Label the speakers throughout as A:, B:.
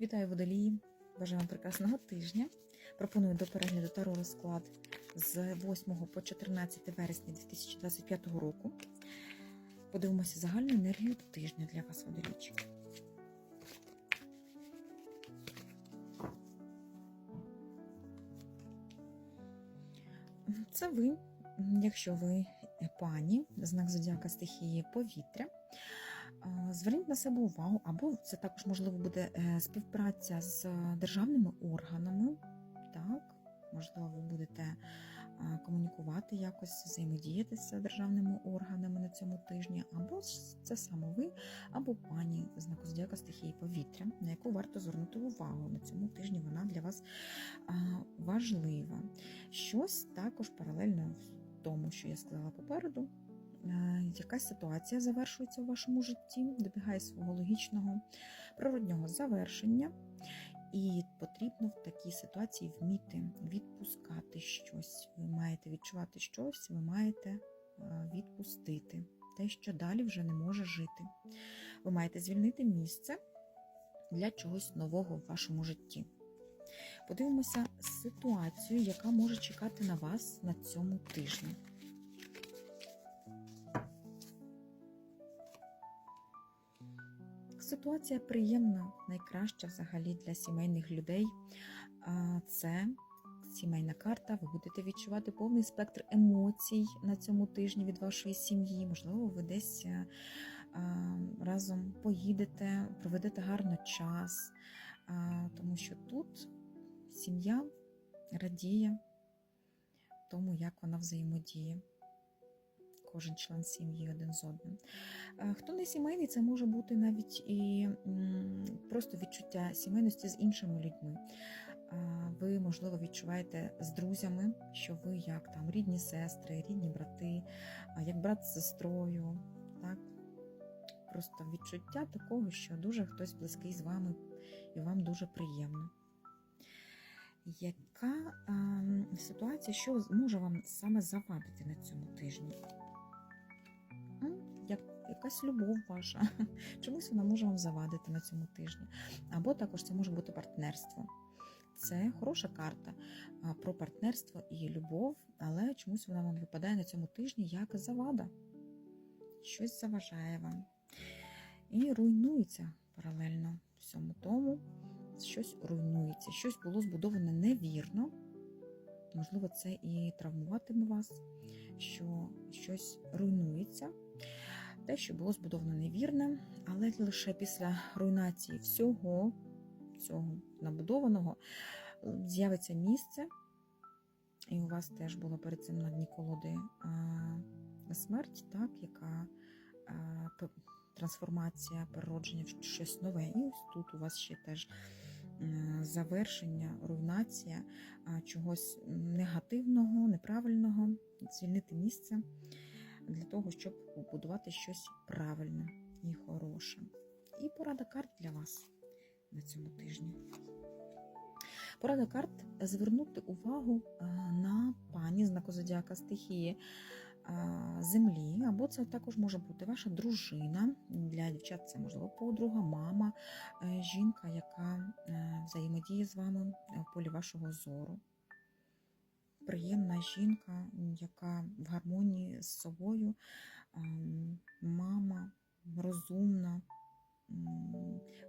A: Вітаю водолії! Бажаю вам прекрасного тижня. Пропоную до перегляду таро розклад з 8 по 14 вересня 2025 року. Подивимося загальну енергію тижня для вас, водолійчики. Це ви, якщо ви пані, знак зодіака стихії повітря. Зверніть на себе увагу, або це також можливо буде е, співпраця з державними органами. Так, можливо, ви будете е, комунікувати якось, взаємодіяти з державними органами на цьому тижні, або це саме ви, або пані знаку зодіака стихії повітря, на яку варто звернути увагу. На цьому тижні вона для вас важлива. Щось також паралельно тому, що я сказала попереду. Якась ситуація завершується у вашому житті, добігає свого логічного природнього завершення, і потрібно в такій ситуації вміти відпускати щось. Ви маєте відчувати щось, ви маєте відпустити те, що далі вже не може жити. Ви маєте звільнити місце для чогось нового в вашому житті. Подивимося ситуацію, яка може чекати на вас на цьому тижні. Ситуація приємна, найкраща взагалі для сімейних людей. Це сімейна карта. Ви будете відчувати повний спектр емоцій на цьому тижні від вашої сім'ї. Можливо, ви десь разом поїдете, проведете гарно час, тому що тут сім'я радіє тому, як вона взаємодіє кожен член сім'ї один з одним. Хто не сімейний, це може бути навіть і просто відчуття сімейності з іншими людьми. Ви, можливо, відчуваєте з друзями, що ви як там рідні сестри, рідні брати, як брат з сестрою. Так? Просто відчуття такого, що дуже хтось близький з вами і вам дуже приємно. Яка е, ситуація, що може вам саме завадити на цьому тижні? Як, якась любов ваша, чомусь вона може вам завадити на цьому тижні. Або також це може бути партнерство. Це хороша карта про партнерство і любов, але чомусь вона вам випадає на цьому тижні як завада. Щось заважає вам. І руйнується паралельно всьому тому, щось руйнується, щось було збудоване невірно. Можливо, це і травмуватиме вас, що щось руйнується. Те, що було збудовано невірне, але лише після руйнації всього цього набудованого з'явиться місце, і у вас теж було перед цим на дні колоди смерть, так, яка трансформація, переродження в щось нове. І ось тут у вас ще теж завершення, руйнація чогось негативного, неправильного, звільнити місце для того, щоб побудувати щось правильне і хороше. І порада карт для вас на цьому тижні. Порада карт звернути увагу на пані знаку зодіака стихії землі, або це також може бути ваша дружина. Для дівчат це можливо подруга, мама, е, жінка, яка е, взаємодіє з вами в полі вашого зору. Приємна жінка, яка в гармонії з собою, мама, розумна,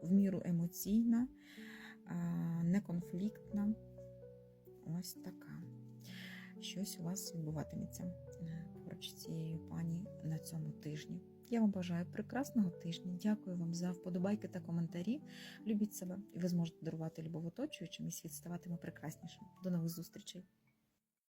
A: в міру емоційна, неконфліктна. Ось така. Щось у вас відбуватиметься поруч цією пані на цьому тижні. Я вам бажаю прекрасного тижня. Дякую вам за вподобайки та коментарі. Любіть себе, і ви зможете дарувати любов оточуючим, і світ ставатиме прекраснішим. До нових зустрічей!